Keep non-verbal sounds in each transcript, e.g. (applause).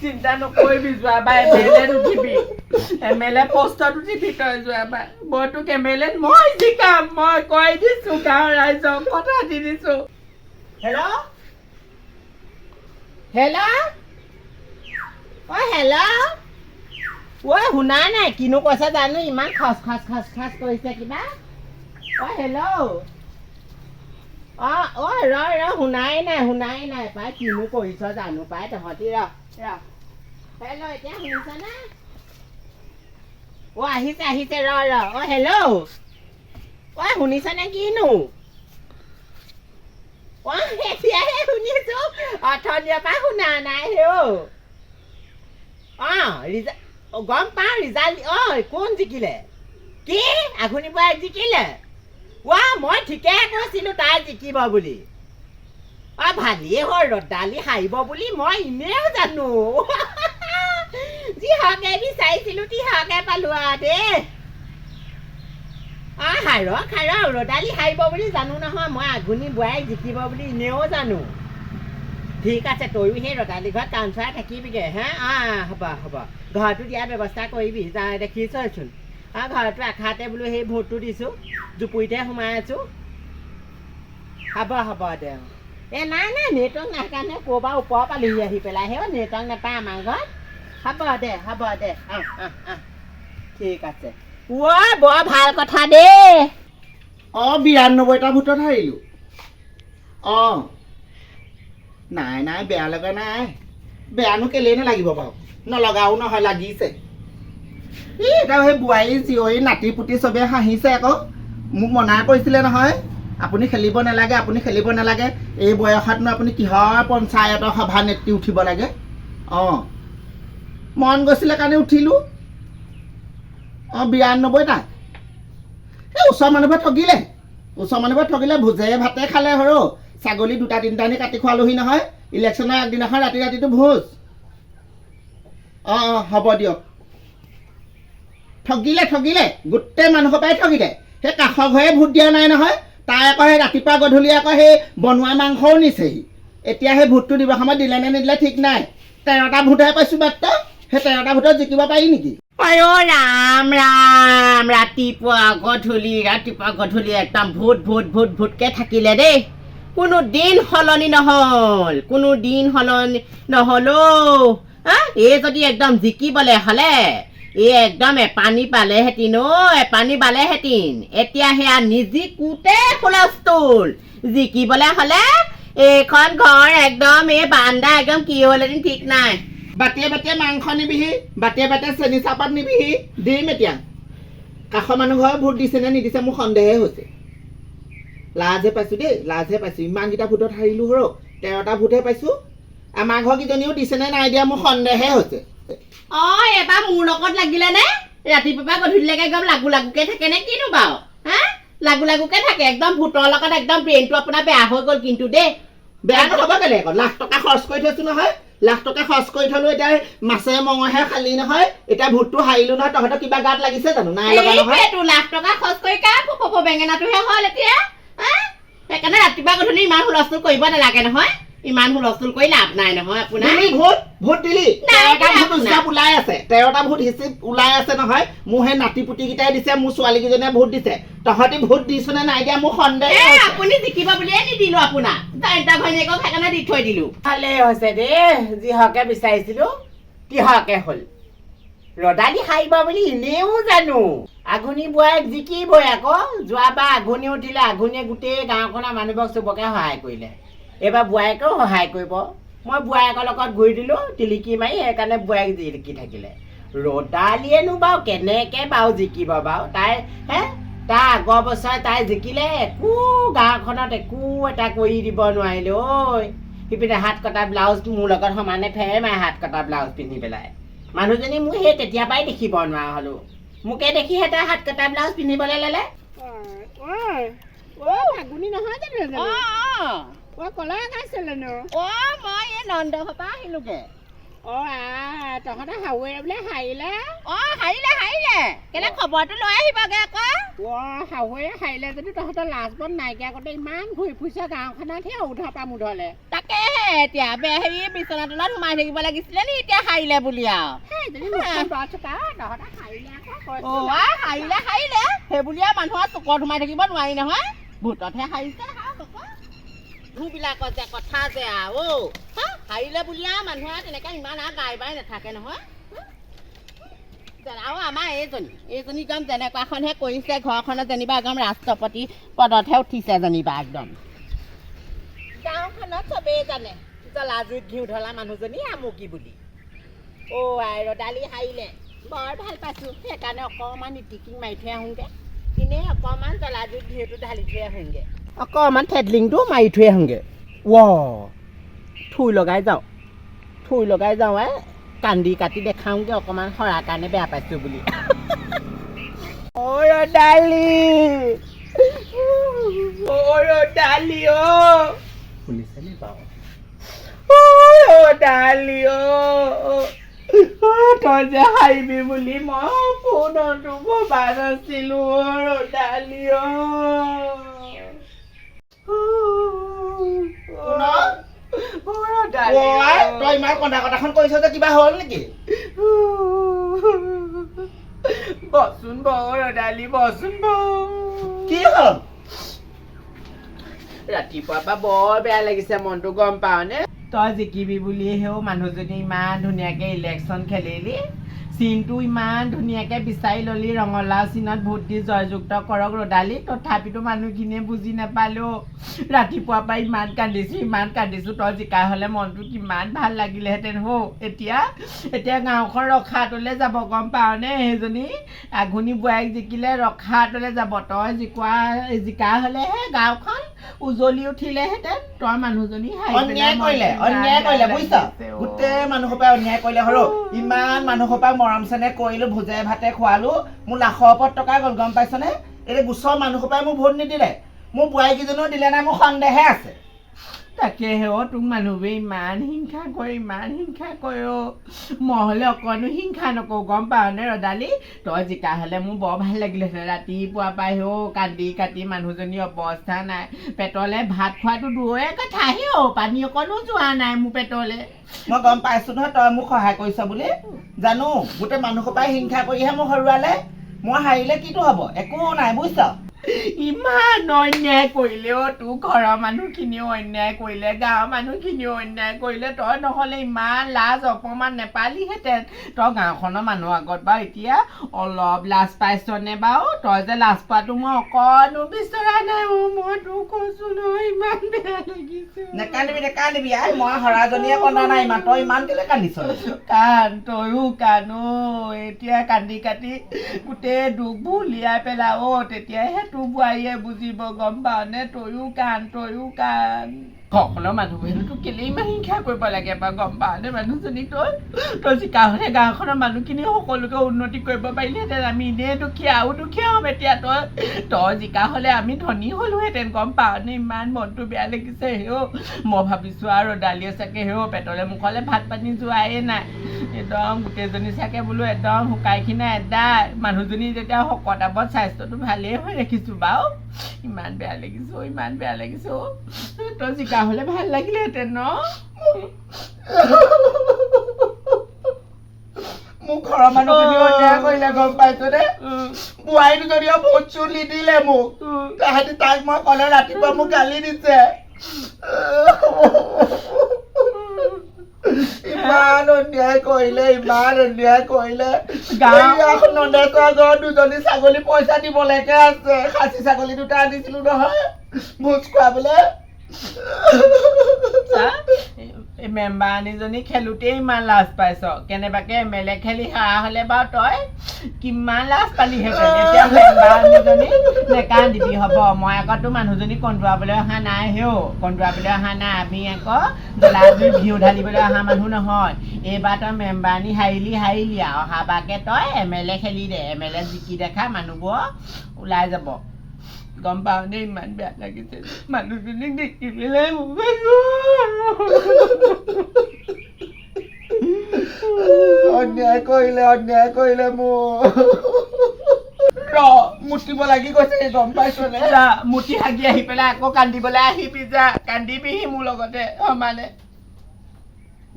চিন্তা নকৰিবি যোৱাবাৰ এম এল এত উঠিবি এম এল এ পষ্টত উঠিবি তই যোৱাবাৰ মই তোক এম এল এত মই জিকাম মই কৈ দিছো গাঁৱৰ ৰাইজক কথা দি দিছো হেল্ল' হেল্ল' অ হেল্ল' ঐ শুনা নাই কিনো কৈছে জানো ইমান খচ খচ খচ খচ কৰিছে কিবা অ হেল্ল' অ ঐ ৰ ৰ শুনাই নাই শুনাই নাই পাই কিনো কৰিছ জানো পাই তহঁতি ৰ ৰ হেল্ল' এতিয়া শুনিছনে অ আহিছে আহিছে ৰ ৰ অ হেল্ল' ঐ শুনিছনে কিনো অ এতিয়াহে শুনিছো অথনিৰ পৰা শুনা নাই হে অ অ ৰিজা অ, গম পাওঁ ৰিজাল্ট ঐ কোন জিকিলে কি আঘোণী বৰাই জিকিলে ৱা, মই ঠিকে কৈছিলো তাই জিকিব বুলি। অ, ভালেই হ'ল ৰদালি হাৰিব বুলি মই এনেও জানো। (laughs) যিহকে বিচাৰিছিলো তিহকে পালো আৰু দেই। অ হাৰক হাৰক ৰদালি হাৰিব বুলি জানো নহয়, মই আঘোণী বোৱাৰীক জিকিব বুলি এনেও জানো। ঠিক আছে, তয়ো সেই ৰদালি ঘৰত কাউঞ্চাৰ থাকিবিগে, হে? অ হ'ব হ'ব। ঘৰটো দিয়াৰ ব্যৱস্থা কৰিবি, যা দেখিছচোন অ ঘৰটো আশাতে বোলো সেই ভোটটো দিছোঁ জুপুৰিতে সোমাই আছোঁ। হ'ব হ'ব দে। এ নাই নাই নেটৱৰ্ক নাই কাৰণে ক'ৰবাৰ ওপৰ পালোহি আহি পেলাই সেই নেটৱৰ্ক নাপায় আমাৰ ঘৰত। হ'ব দে হ'ব দে ঠিক আছে। ঐ বৰ ভাল কথা দেই। অ বিৰান্নব্বৈটা ভোটত হাৰিলোঁ। অ। নাই নাই বেয়া লগা নাই। বেয়ানো কেলেই নালাগিব বাৰু। নলগাও নহয় লাগিছে। এতিয়া সেই বোৱাৰী জীয়ৰী নাতি পুতি চবে হাঁহিছে আকৌ। মোক মনা কৰিছিলে নহয়, আপুনি খেলিব নালাগে, আপুনি খেলিব নালাগে। এই বয়সতনো আপুনি কিহৰ পঞ্চায়তৰ সভানেত্ৰী উঠিব লাগে? অঁ। মন গৈছিলে কাৰণে উঠিলোঁ। অঁ বিৰান্নব্বৈটা এই ওচৰৰ মানুহবোৰে ঠগিলে। ওচৰৰ মানুহবোৰে ঠগিলে, ভোজে ভাতে খালে সৰু ছাগলী দুটা, তিনিটা আনি কাটি খোৱালোহি নহয়। ইলেকশ্যনৰ আগদিনাখন ৰাতি ৰাতিটো ভোজ। অঁ অঁ, হ'ব দিয়ক। ঠগিলে ঠগিলে, গোটেই মানুহ সোপাই ঠগিলে। সেই কাষৰ ঘৰে ভোট দিয়া নাই নহয়, তাই আকৌ সেই ৰাতিপুৱা গধূলি আকৌ সেই বনোৱা মাংসও নিছেহি। এতিয়া সেই ভোটটো দিবৰ সময়ত দিলে নে নিদিলে ঠিক নাই। তেৰটা ভোটহে পাইছোঁ মাত্ৰ, সেই তেৰটা ভোটত জিকিব পাৰি নেকি? অ ৰাম ৰাম, ৰাতিপুৱা গধূলি ৰাতিপুৱা গধূলি একদম ভূত ভূত ভূত ভূতকে থাকিলে দেই। কোনো দিন সলনি নহ'ল, কোনো দিন সলনি নহ'ল। অ'? এই যদি একদম জিকিবলে হ'লে এই একদম এপানী পালেহেঁতিন অ' এপানী পালেহেঁতিন এতিয়া সেয়া নিজিকোতে হুলস্থুল জিকিবলে হ'লে এইখন ঘৰ একদম, এই বান্দা একদম কি হ'লহেঁতেন ঠিক নাই। বাটিয়ে বাটিয়ে মাংস নিবিহি, বাটিয়ে বাটিয়ে চেনি চাহপাত নিবিহি, দিম এতিয়া। কাষৰ মানুহ ঘৰে ভোট দিছে নে নিদিছে মোৰ সন্দেহে হৈছে। লাজহে পাইছোঁ দেই, লাজহে পাইছোঁ। ইমানকেইটা ভোটত হাৰিলোঁ সৰহ তেৰটা ভোটহে পাইছোঁ। আমাৰ ঘৰ কেইজনীও দিছে নাই দিয়া মোৰ সন্দেহে হৈছে। অ এবাৰ মোৰ লগত লাগিলে নে? ৰাতিপুৱাৰ পৰা গধূলিলৈকে একদম লাগু লাগুকে থাকে নে কিনো বাৰু? হা? লাগু লাগুকে থাকে একদম ভূতৰ লগত একদম ব্ৰেইনটো আপোনাৰ বেয়া হৈ গ'ল কিন্তু দেই। বেয়া নহ'ব আকৌ লাখ টকা খৰচ কৰি থৈছোঁ নহয়। লাখ টকা খৰচ কৰি থলো এতিয়া মাছে মঙহে খালি নহয়। এতিয়া ভোটটো হাৰিলোঁ নহয় তহঁতৰ কিবা গাত লাগিছে জানো? নাই লগা নহয়। লাখ টকা খৰচ কৰি কাৰ ফপৰ বেঙেনাটোহে হ'ল এতিয়া? সেইকাৰণে ৰাতিপুৱা গধূলি ইমান হুলস্থুল কৰিব নালাগে নহয়। ইমান হুলস্থুল কৰি লাভ নাই নহয় আপোনাৰ। দিলি ভোট ভোট দিলি। তেৰটা ভোট হিচাপ ওলাই আছে। তেৰটা ভোট হিচাপ ওলাই আছে নহয়। মোৰ সেই নাতি পুতিকেইটাই দিছে মোৰ ছোৱালীকেইজনীয়ে ভোট দিছে। তহঁতি ভোট দিছ নে নাই দিয়া মোৰ সন্দেহ। আপুনি জিকিব বুলিয়ে নিদিলো আপোনাক। চাৰিটা ঘৈণীয়েকক সেইকাৰণে দি থৈ দিলো। ভালেই হৈছে দেই যিহকে বিচাৰিছিলো তিহকে হ'ল। ৰদালি হাৰিব বুলি এনেও জানো। আঘোণী বোৱাৰীক জিকিবই আকৌ। যোৱাবাৰ আঘোণী উঠিলে আঘোণীয়ে গোটেই গাঁওখনৰ মানুহবোৰক চবকে সহায় কৰিলে। এইবাৰ বোৱাৰীকেও সহায় কৰিব মই বোৱাৰীকৰ লগত ঘূৰি দিলো টিলিকি মাৰি সেইকাৰণে বোৱাৰীক জিলিকি থাকিলে ৰদালিয়েনো বাৰু কেনেকে বাৰু জিকিব বাৰু তাই হে তাৰ আগৰ বছৰ তাই জিকিলে একো গাঁওখনত একো এটা কৰি দিব নোৱাৰিলে ঐ সিপিনে হাত কটা ব্লাউজ মোৰ লগত সমানে ফেৰ মাৰে হাত কটা ব্লাউজ পিন্ধি পেলাই মানুহজনী মোক সেই তেতিয়াৰ পৰাই দেখিব নোৱাৰা হ'লো মোকে দেখি সিহঁতে হাত কটা ব্লাউজ পিন্ধিবলৈ ল'লে কলা খাইছিলেনো অঁ মই এই নন্দঘৰ পৰা আহিলোগে অ আ তহঁতে হাৱে বোলে হাৰিলে অ হাৰিলে হাৰিলে কেলে খবৰটো লৈ আহিবগে আকৌ অ হাৱে হাৰিলে যদি তহঁতৰ লাজ বন নাইকিয়া কৰোঁতে ইমান ঘূৰি ফুৰিছে গাঁওখনত সেই উধৰ পৰা মুধলে তাকেহে এতিয়া বে হেৰি বিচনা তলত সোমাই থাকিব লাগিছিলে নি এতিয়া হাৰিলে বুলি আৰু অ আ হাৰিলে হাৰিলে সেই বুলি আৰু মানুহৰ চুকত সোমাই থাকিব নোৱাৰি নহয় ভূততহে হাৰিছে হাওক আকৌ বিলাকত যে কথা যে হা? হাৰিলে বুলি আৰু মানুহে তেনেকে ইমান আৰু গাই বাই নাথাকে নহয়। আৰু আমাৰ এইজনী এইজনী একদম যেনেকুৱাখনহে কৰিছে ঘৰখনত যেনিবা একদম ৰাষ্ট্ৰপতি পদতহে উঠিছে যেনিবা একদম। গাঁওখনত চবেই জানে জ্বলা জুইত ঘিউ ঢলা মানুহজনী আমুকি বুলি। অ আই ৰদালি হাৰিলে। বৰ ভাল পাইছোঁ সেইকাৰণে অকণমান ইটিকিং মাৰি থৈ আহোঁগৈ। এনেই অকণমান জ্বলা জুইত ঘিউটো ঢালি থৈ আহোঁগৈ। অকণমান থেডলিংটো মাৰি থৈ আহোঁগৈ ৱ থুই লগাই যাওঁ থুই লগাই যাওঁ আই কান্দি কাটি দেখাওঁগৈ অকণমান সৰা কাৰণে বেয়া পাইছোঁ বুলি ঐ ৰদালি ঐ ৰদালি অ শুনিছেনে বাৰু ঐ তই যে হাৰিবি বুলি মই ফোনতো ভবা নাছিলো ৰদালি আই তই ইমান কন্দা কটাখন কৰিছ যে কিবা হ'ল নেকি বচোন বৌ ৰদালি বচোন বৌ কি হ'ল ৰাতিপুৱাৰ পৰা বৰ বেয়া লাগিছে মনটো গম পাৱনে তই জিকিবি বুলি হেও মানুহজনী ইমান ধুনীয়াকে ইলেকশ্যন খেলিলি চিনটো ইমান ধুনীয়াকে বিচাৰি ললি ৰঙালাও চিনত ভোট দি জয়যুক্ত কৰক ৰদালি। তথাপিতো মানুহখিনিয়ে বুজি নাপালো। ৰাতিপুৱাৰ পৰা ইমান কান্দিছোঁ ইমান কান্দিছোঁ। তই জিকা হ'লে মনটো কিমান ভাল লাগিলেহেঁতেন হৌ। এতিয়া এতিয়া গাঁওখন ৰখাটোলৈ যাব গম পাৱনে সেইজনী? আঘোণী বোৱাৰীক জিকিলে ৰখাটোলৈ যাব। তই জিকোৱা জিকা হ'লেহে গাঁওখন উজলি উঠিলেহেঁতেন। তই মানুহজনী অন্যায় কৰিলে অন্যায় কৰিলে বুজিছ। গোটেই মানুহ সোপাই অন্যায় কৰিলে সৰু। ইমান মানুহ সোপাক মৰম চেনেহ কৰিলো ভোজে ভাতে খোৱালো, মোৰ লাখৰ ওপৰত টকা গ'ল, গম পাইছনে? এতিয়া গোচৰ মানুহৰ পৰাই মোক ভোট নিদিলে। মোৰ বোৱাৰীকেইজনীও দিলে নাই, মোৰ সন্দেহে আছে। তাকে হে অ তোক মানুহবোৰে ইমান হিংসা কৰে ইমান হিংসা কৰে অ। মই হ'লে অকণো হিংসা নকৰোঁ গম পাৱনে ৰদালি? তই জিকা হ'লে মোৰ বৰ ভাল লাগিলেহেঁতেন ৰাতিপুৱা পাই হেও কান্দি কাটি মানুহজনী অৱস্থা নাই। পেটলে ভাত খোৱাটো দূৰৰে কথা হে অ পানী অকণো যোৱা নাই মোৰ পেটলে। মই গম পাইছো নহয় তই মোক সহায় কৰিছ বুলি। জানো গোটেই মানুহ সোপাই হিংসা কৰিহে মোক হৰুৱালে। মই হাৰিলে কিটো হ'ব? একো নাই বুজিছ? ইমান অন্যায় কৰিলে অ তোৰ ঘৰৰ মানুহখিনিও অন্যায় কৰিলে গাঁৱৰ মানুহখিনিও অন্যায় কৰিলে তই নহ'লে ইমান লাজ অপমান নেপালিহেঁতেন। তই গাঁওখনৰ মানুহৰ আগত বাৰু এতিয়া অলপ লাজ পাইছনে বাৰু? তই যে লাজ পোৱাটো মই অকণো বিচৰা নাই অ মই তোক কৈছোঁ নহয় ইমান বেয়া লাগিছে। নেকান্দিবি নেকান্দিবি আই মই হৰাজনীয়ে কন্দা নাই ইমান তই ইমান কেলে কান্দিছ? কান তয়ো কান অ এতিয়া কান্দি কাটি গোটেই দুখবোৰ উলিয়াই পেলা অ তেতিয়াহে ทุกวัยบุสิบกอมบาเนตัวยุการตัวยุการ মানুহবোৰেনো তোক কেলেই ইমান হিংসা কৰিব লাগে বাৰু গম পাৱনে মানুহজনীক তই তই জিকা হ'লে গাঁওখনৰ মানুহখিনি সকলোকে উন্নতি কৰিব পাৰিলেহেঁতেন আমি এনেই দুখীয়া আৰু দুখীয়া হ'ম এতিয়া তই তই জিকা হ'লে আমি ধনী হ'লোহেঁতেন গম পাৱনে ইমান মনটো বেয়া লাগিছে হেও মই ভাবিছোঁ আৰু দালিয়ে চাগে হেও পেটলে মুখলে ভাত পানী যোৱাই নাই একদম গোটেইজনী চাগে বোলো একদম শুকাই খিনাই এদাই মানুহজনী যেতিয়া শকত আবত স্বাস্থ্যটো ভালেই হৈ ৰাখিছোঁ বাৰু ইমান বেয়া লাগিছোঁ ইমান বেয়া লাগিছোঁ তই জিকা হ'লে ভালো লাগিলেহেঁতেন ন মোক ঘৰৰ মানুহখিনি অন্যায় কৰিলে গম পাইছনে বোৱাৰী দুজনীয়ে ভোট চোট নিদিলে মোক তাহাঁতি তাইক মই ক'লে ৰাতিপুৱা মোক গালি দিছে। ইমান অন্যায় কৰিলে ইমান অন্যায় কৰিলে। নন্দেশ্বৰ ঘৰত দুজনী ছাগলী পইচা দিবলৈকে আছে। খাচী ছাগলী দুটা আনিছিলো নহয় ভোজ খুৱাবলে। আনীজনী খেলোতেই ইমান লাজ পাইছ। কেনেবাকে এম এল এ খেলি হাৰা হ'লে বাৰু তই কিমান লাজ মেম্বাৰ আনীজনী নেকান্দিবি হ'ব। মই আকৌ তোৰ মানুহজনী কন্দুৱাবলৈ অহা নাই হেও। কন্দুৱাবলৈ অহা নাই। আমি আকৌ জ্বলাজুই ঘিউ ঢালিবলৈ অহা মানুহ নহয়। এইবাৰ তই মেম্বাৰ আনি হাৰিলি হাৰিলি আৰু। অহাবাৰকে তই এম এল এ খেলি দে। এম এল এ জিকি দেখা মানুহবোৰ ওলাই যাব। গম পাওঁনে ইমান বেয়া লাগিছে মানুহজনীক দেখি পেলাই মোৰ অন্যায় কৰিলে অন্যায় কৰিলে মোৰ ৰ মুতিব লাগি গৈছে গম পাইছনে যা মুঠি হাগি আহি পেলাই আকৌ কান্দিবলৈ আহিবি যা কান্দিবিহি মোৰ লগতে সমানে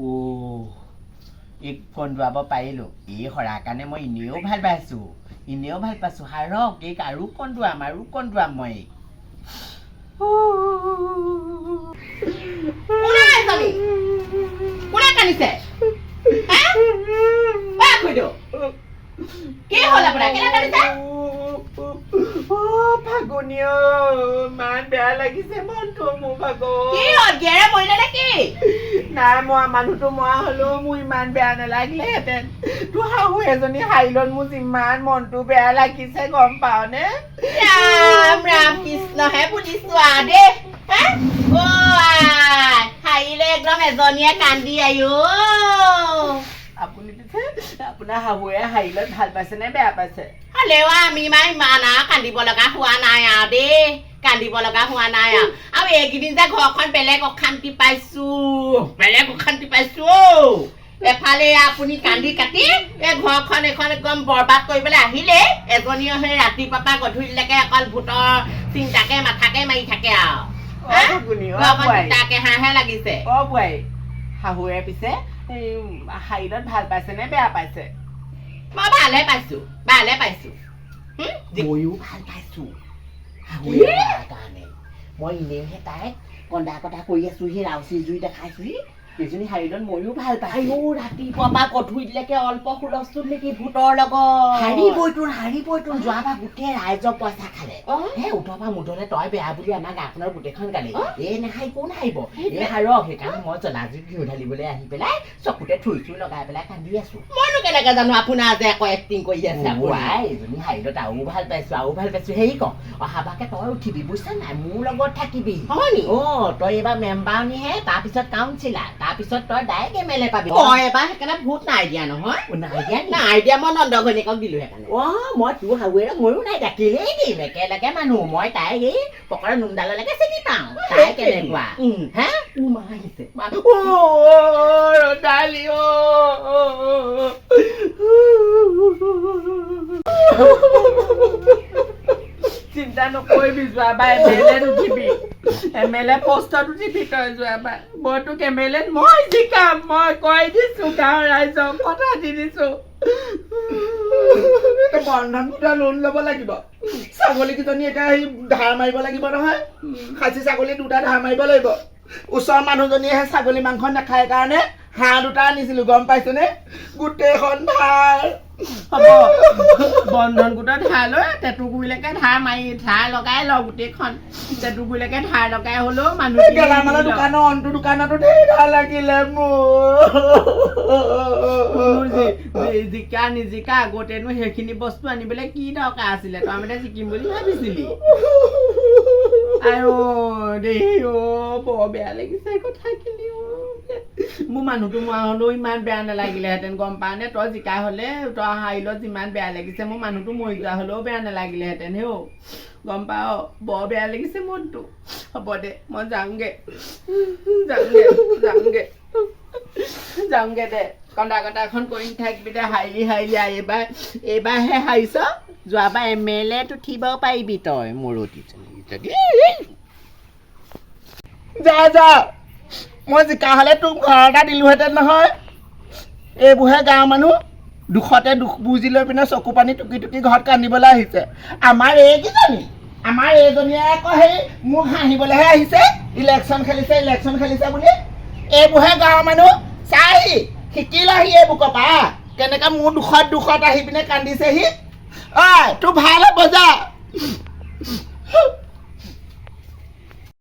অ এক কন্দুৱাব পাৰিলোঁ এই সৰাৰ কাৰণে মই এনেও ভাল পাইছোঁ এনেও ভাল পাইছোঁ। হাৰক এইক আৰু কন্দুৱাম আৰু কন্দুৱাম মই। এইক। কোনে এজনী? কোনে কান্দিছে হা? অ, খুইদেউ, কি হ'ল আপোনাৰ? কেলে কান্দিছে ফাগুনি ইমান বেয়া লাগিছে মনটো মোৰ ভাগৰ। কি হ'ল? গেৰে মৰিলে নে কি? নাই মৰা মানুহটো মৰা হলেও মোৰ ইমান বেয়া নালাগিলেহেঁতেন। তোৰ শাহু এজনী হাইলত মোৰ যিমান মনটো বেয়া লাগিছে গম পাৱনে ৰাম ৰাম কৃষ্ণহে বুজিছো আ দেই হা? অ আই, হাৰিলে একদম এজনীয়ে কান্দি আয়ো আপুনি পিছে আপোনাৰ শাহুৱে হাইলত ভাল পাইছে নে বেয়া পাইছে হ'লেও আমি ইমান ইমান আৰু কান্দিব লগা হোৱা নাই আৰু দেই কান্দিব লগা হোৱা নাই আৰু আৰু এইকেইদিন যে ঘৰখন বেলেগ অশান্তি পাইছো বেলেগ অশান্তি পাইছো এফালে আপুনি কান্দি কাটি এই ঘৰখন এখন একদম বৰবাদ কৰিবলৈ আহিলে এজনীও সেই ৰাতিপুৱাৰ পৰা গধূলিলৈকে অকল ভূতৰ চিন্তাকে মাথাকে মাৰি থাকে আৰু অ, হা? ভগুনী, অ, ঘৰখন বোৱাৰী। তিতাকে হাঁহে লাগিছে অ বোৱাৰী শাহুৱে পিছে এই হাইলত ভাল পাইছে নে বেয়া পাইছে মই ভালে পাইছো ভালে পাইছো হুম? ময়ো ভাল পাইছো কি? কাৰণে মই এনেইহে তাইক কন্দা কটা কৰি আছো সি ৰাউচি জুই দেখাইছোহি এজনী শাৰীৰত ময়ো ভাল পাইছো আইও ৰাতিপুৱা পৰা গধূলিলৈকে অল্প হুলস্থুল নেকি ভূতৰ লগত হাৰিবই তোৰ হাৰিবই তোৰ যোৱাবাৰ গোটেই ৰাইজক পইচা খালে? হে উঠৰ পৰা মুঠলে তই বেয়া বুলি আমাৰ গাঁওখনৰ গোটেইখন গালি? এই নাখাই কোন হাৰিব। এই হাৰক সেইকাৰণে মই জনাজুৰি ঘিউ ঢালিবলৈ আহি পেলাই চকুতে থুই থুই লগাই পেলাই কান্দি আছো মইনো কেনেকে জানো আপোনাৰ যে আকৌ এক্টিং কৰি আছে? ৱাই এজনী হাইলত আৰু ভাল পাইছো আৰু ভাল পাইছো হেৰি ক অহাবাৰকে তই উঠিবি বুজিছা নাই মোৰ লগত থাকিবি হয় নি? অ তই এইবাৰ মেম্বাৰনিহে তাৰপিছত কাউঞ্চিলাৰ তাৰপিছত তই ডাইৰেক্ট এম এল এ পাবি মই এবাৰ সেইকাৰণে ভোট নাই দিয়া নহয় অ, নাই দিয়া নি? নাই দিয়া মই নন্দ ঘৈণীয়েকক দিলো সেইকাৰণে অ মই তোৰ শাহুৱেৰে ময়ো নাই ডাকিলেই দিম একেলগে মানুহ মই তাইক এই পকৰা নোমডাললৈকে চিনি পাওঁ তাই কেনেকুৱা উম। হে তোৰ মা আহিছে অ ৰদালি অ বন্ধন দুটা লোন ল'ব লাগিব। ছাগলীকেইজনী এতিয়া সেই ধাৰ মাৰিব লাগিব নহয়। খাচী ছাগলী দুটা ধাৰ মাৰিব লাগিব। ওচৰৰ মানুহজনীয়েহে ছাগলী মাংস নাখায় কাৰণে হাঁহ দুটা আনিছিলো গম পাইছনে? গোটেইখন ধাৰ। হ'ব। বন্ধন গোটত ধাৰ লৈ টেটুগুৰিলৈকে ধাৰ মাৰি ধাৰ লগাই ল গোটেইখন। টেটুগুৰিলৈকে ধাৰ লগাই হ'লেও মানুহ গেলামালৰ দোকানৰ অন্তু দোকানতো ধেৰ ধাৰ লাগিলে মোৰ। জিকা নিজিকা আগতেনো সেইখিনি বস্তু আনিবলৈ কি দৰকাৰ আছিলে? তই মানে জিকিম বুলি ভাবিছিলি? আইঅ দেই অ বৰ বেয়া লাগিছে কথাখিনি অ। মোৰ মানুহটো মৰা হ'লেও ইমান বেয়া নালাগিলেহেঁতেন, গম পাৱনে তই জিকা হ'লে, তই হাৰিলত যিমান বেয়া লাগিছে, মোৰ মানুহটো মৰি যোৱা হ'লেও বেয়া নালাগিলেহেঁতেন হেও গম পাৱ? বৰ বেয়া লাগিছে মনটো। হ'ব দে, মই যাওঁগে। যাওঁগে যাওঁগে। যাওঁগে দে। কন্দা কটা এখন কৰি থাকিবি দে হাৰিলি আৰু এইবাৰ, এইবাৰহে হাৰিছ। যোৱাবাৰ এম এল এত উঠিব পাৰিবি তই মূৰতিজনী যদি যা যা। মই জিকা হ'লে তোক ঘৰ এটা দিলোহেঁতেন নহয়। এইবোৰহে গাঁৱৰ মানুহ। দুখতে দুখ বুজি লৈ পিনে চকু পানী টুকি টুকি ঘৰত কান্দিবলৈ আহিছে। আমাৰ এইকেইজনী আমাৰ এইজনীয়ে আকৌ সেই মোক হাঁহিবলৈহে আহিছে। ইলেকশ্যন খেলিছে ইলেকশ্যন খেলিছে বুলি। এইবোৰহে গাঁৱৰ মানুহ। চাহি শিকি লহি এইবোৰ পৰা কেনেকৈ মোৰ দুখত দুখত আহি পিনে কান্দিছেহি। ঐ তোৰ ভাল হ'ব যা